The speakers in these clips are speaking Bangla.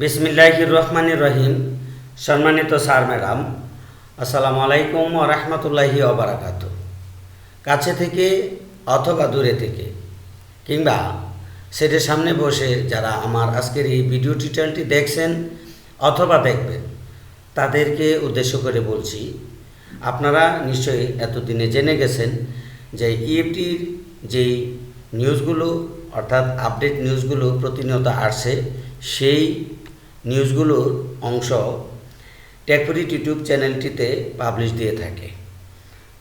বিসমিল্লাহির রহমানির রহিম। সম্মানিত স্যার, ম্যাডাম, আসসালামু আলাইকুম ও রহমতুল্লাহি অবরাকাত কাছে থেকে অথবা দূরে থেকে, কিংবা সেটের সামনে বসে যারা আমার আজকের এই ভিডিও টিউটোরিয়ালটি দেখছেন অথবা দেখবেন, তাদেরকে উদ্দেশ্য করে বলছি, আপনারা নিশ্চয়ই এতদিনে জেনে গেছেন যে ইএফটির যেই নিউজগুলো, অর্থাৎ আপডেট নিউজগুলো প্রতিনিয়ত আসছে, সেই নিউজগুলোর অংশ টেকপুরিট ইউটিউব চ্যানেলটিতে পাবলিশ দিয়ে থাকে।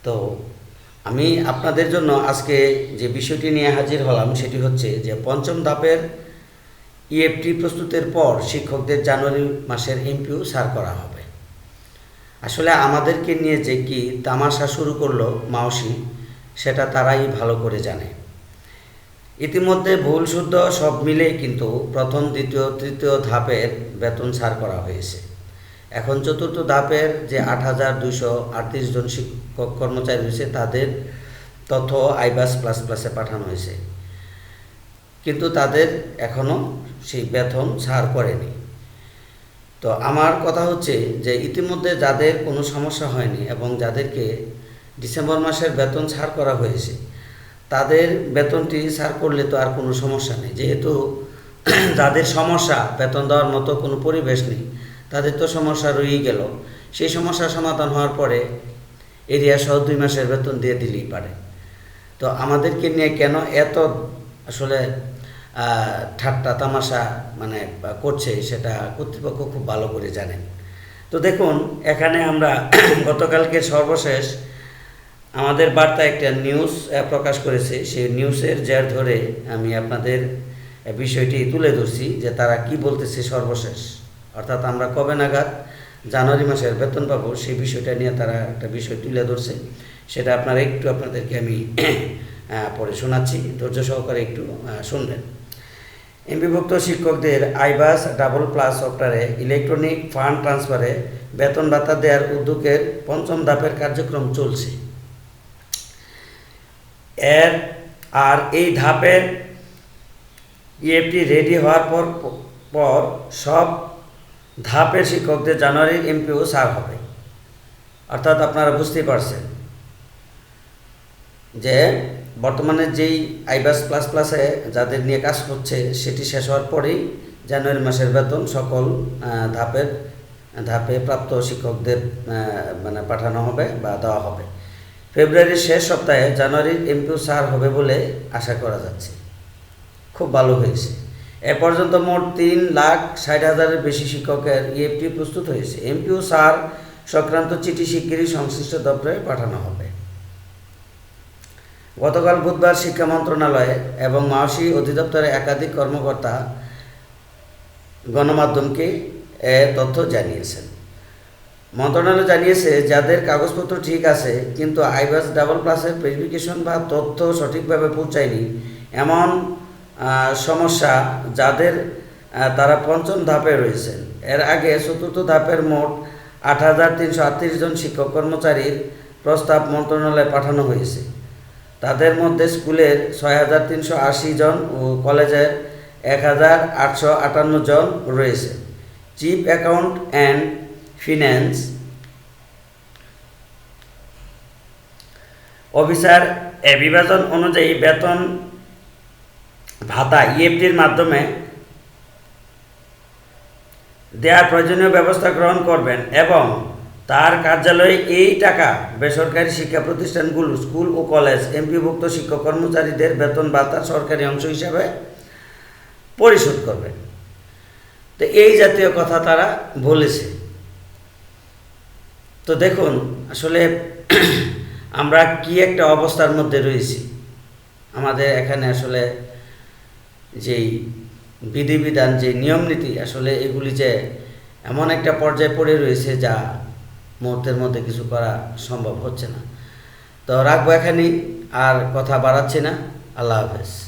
তো আমি আপনাদের জন্য আজকে যে বিষয়টি নিয়ে হাজির হলাম সেটি হচ্ছে যে পঞ্চম ধাপের ইএফটি প্রস্তুতের পর শিক্ষকদের জানুয়ারি মাসের এমপিও সার করা হবে। আসলে আমাদেরকে নিয়ে যে কি তামাশা শুরু করল মাওসি, সেটা তারাই ভালো করে জানে। ইতিমধ্যে ভুল শুদ্ধ সব মিলেই কিন্তু প্রথম, দ্বিতীয়, তৃতীয় ধাপের বেতন ছাড় করা হয়েছে। এখন চতুর্থ ধাপের যে আট হাজার দুশো আটত্রিশ জন শিক্ষক কর্মচারী রয়েছে, তাদের তথ্য আইবাস প্লাস প্লাসে পাঠানো হয়েছে। কিন্তু তাদের এখনও সেই বেতন ছাড় করেনি। তো আমার কথা হচ্ছে যে ইতিমধ্যে যাদের কোনো সমস্যা হয়নি এবং যাদেরকে ডিসেম্বর মাসের বেতন ছাড় করা হয়েছে তাদের বেতনটি ছাড় করলে তো আর কোনো সমস্যা নেই। যেহেতু যাদের সমস্যা, বেতন দেওয়ার মতো কোনো পরিবেশ নেই, তাদের তো সমস্যা রয়েই গেল। সেই সমস্যার সমাধান হওয়ার পরে এরিয়া সহ দুই মাসের বেতন দিয়ে দিলেই পারে। তো আমাদেরকে নিয়ে কেন এত আসলে ঠাট্টা তামাশা মানে করছে সেটা কর্তৃপক্ষ খুব ভালো করে জানেন। তো দেখুন, এখানে আমরা গতকালকে সর্বশেষ আমাদের বার্তা একটা নিউজ প্রকাশ করেছে। সেই নিউজের জের ধরে আমি আপনাদের বিষয়টি তুলে ধরছি যে তারা কি বলতেছে সর্বশেষ। অর্থাৎ আমরা কবে নাগাদ জানুয়ারি মাসের বেতন পাবো, সেই বিষয়টা নিয়ে তারা একটা বিষয় তুলে ধরছে। সেটা আপনারা একটু আপনাদেরকে আমি পরে শোনাচ্ছি। ধৈর্য সহকারে একটু শুনবেন। এমপিভুক্ত শিক্ষকদের আইবাস ডাবল প্লাস সফটওয়্যারে ইলেকট্রনিক ফান্ড ট্রান্সফারে বেতন ভাতা দেওয়ার উদ্যোগের পঞ্চম ধাপের কার্যক্রম চলছে। এর আর এই ধাপের ইএফটি রেডি হওয়ার পর পর সব ধাপের শিক্ষকদের জানুয়ারির এমপিও সার হবে। অর্থাৎ আপনারা বুঝতেই পারছেন যে বর্তমানে যেই আইবাস প্লাস প্লাসে যাদের নিয়ে কাজ হচ্ছে, সেটি শেষ হওয়ার পরেই জানুয়ারি মাসের বেতন সকল ধাপের, ধাপে প্রাপ্ত শিক্ষকদের মানে পাঠানো হবে বা দেওয়া হবে। ফেব্রুয়ারির শেষ সপ্তাহে জানুয়ারির এমপিও সার হবে বলে আশা করা যাচ্ছে। খুব ভালো হয়েছে। এ পর্যন্ত মোট তিন লাখ ষাট হাজারের বেশি শিক্ষকের ইএফটি প্রস্তুত হয়েছে। এমপিও সার সংক্রান্ত চিঠি শিগগিরই সংশ্লিষ্ট দপ্তরে পাঠানো হবে। গতকাল বুধবার শিক্ষা মন্ত্রণালয়ে এবং মাওসি অধিদপ্তরের একাধিক কর্মকর্তা গণমাধ্যমকে তথ্য জানিয়েছেন। মন্ত্রণালয় জানিয়েছে, যাদের কাগজপত্র ঠিক আছে, কিন্তু আইবাস ডাবল প্লাসের ভেরিফিকেশন বা তথ্য সঠিকভাবে পৌঁছায়নি, এমন সমস্যা যাদের তারা পঞ্চম ধাপে রয়েছেন এর আগে চতুর্থ ধাপের মোট আট হাজার তিনশো আটত্রিশ জন শিক্ষক কর্মচারীর প্রস্তাব মন্ত্রণালয়ে পাঠানো হয়েছে। তাদের মধ্যে স্কুলের ছয় হাজার তিনশো আশি জন ও কলেজের এক হাজার আটশো আটান্ন জন রয়েছে। Chief account and finance officer বিভাজন অনুযায়ী বেতন ভাতা ইএফটির মাধ্যমে দেওয়ার প্রয়োজনীয় ব্যবস্থা গ্রহণ করবেন এবং তার কার্যালয়ে এই টাকা বেসরকারি শিক্ষা প্রতিষ্ঠানগুলো, স্কুল ও কলেজ, এমপিভুক্ত শিক্ষক কর্মচারীদের বেতন ভাতা সরকারি অংশ হিসাবে পরিশোধ করবেন। তো এই জাতীয় কথা তারা বলেছে। তো দেখুন, আসলে আমরা কি একটা অবস্থার মধ্যে রয়েছি? আমাদের এখানে আসলে যেই বিধিবিধান, যে নিয়ম নীতি আসলে এগুলি যে এমন একটা পর্যায়ে পড়ে রয়েছে যা মুহূর্তের মধ্যে কিছু করা সম্ভব হচ্ছে না। তো রাখব এখানেই, আর কথা বাড়াচ্ছি না। আল্লাহ হাফেজ।